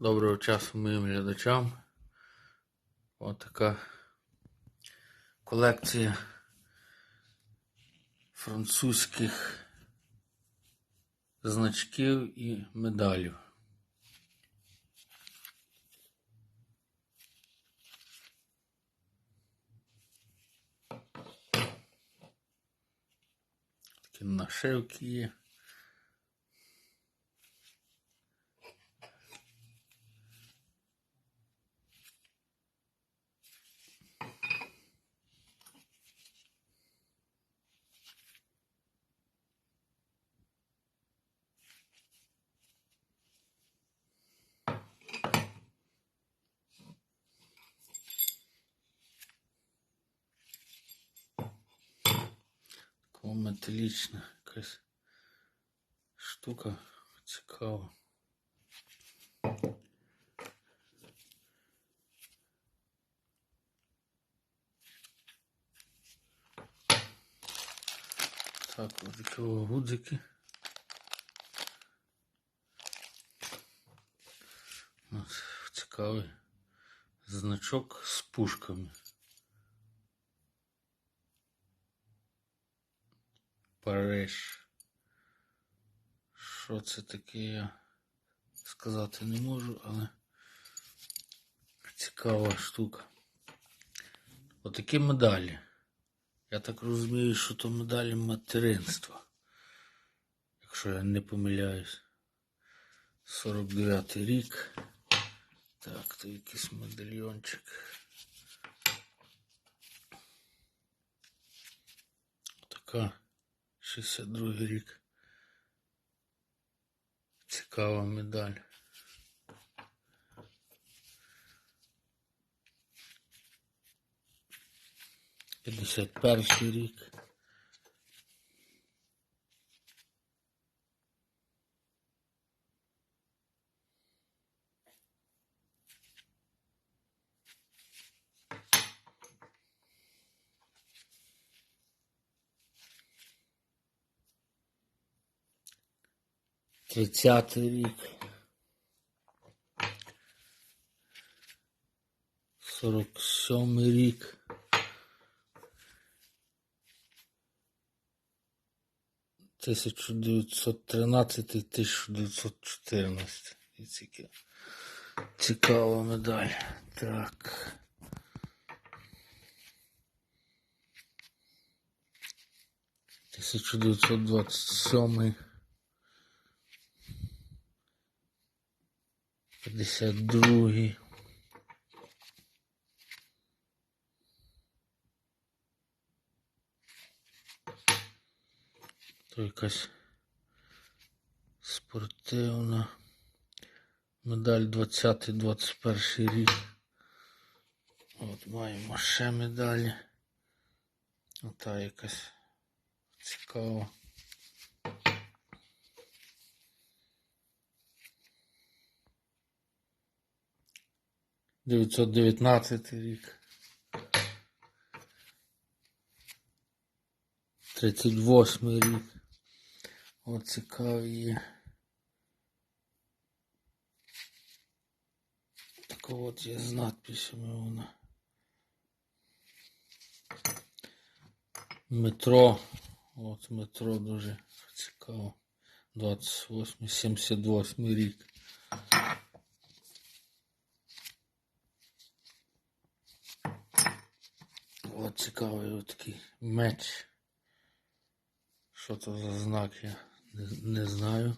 Доброго часу моїм глядачам. Ось така колекція французьких значків і медалів. Такі нашивки є. Металічна якась штука цікава. Так, ось такі о гудзики. Ось цікавий значок з пушками. Париж. Що це таке, я сказати не можу, але цікава штука. Отакі медалі. Я так розумію, що то медалі материнства. Якщо я не помиляюсь. 49 рік. Так, то якийсь медальйончик. Така 62 рік. Цікава медаль. П'ятдесят перший рік. Тридцятий рік. Сорок сьомий рік. Тисяча дев'ятсот тринадцятий, тисяча дев'ятсот чотирнадцятий. Цікава медаль. Так. Тисяча дев'ятсот двадцять сьомий. 52. То якась спортивна медаль 20-21 рік. От маємо ще медалі. Ота якась цікава. 919 рік. 38 рік. От цікаві є. Така от є з надписями вона. Метро. От метро дуже цікаво. 28, 78 рік. От цікавий такий меч. Що це за знак, я не, не знаю.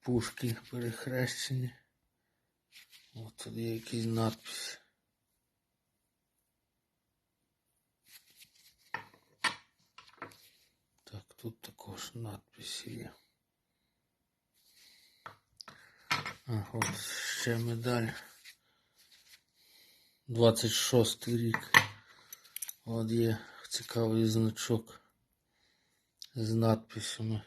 Пушки перехрещені. От тут є якийсь надпис. Так, тут також надпис є. А, от ще медаль. 26 рік. От є цікавий значок з надписями.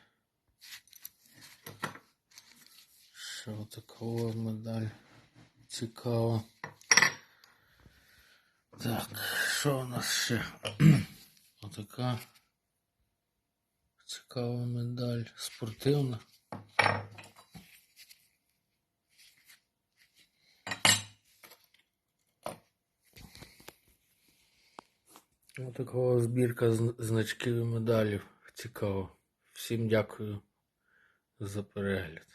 Ще отакова медаль. Цікава. Так, що у нас ще? Отака Цікава медаль. Спортивна. Ось такого збірка зн- значків і медалів. Цікаво. Всім дякую за перегляд.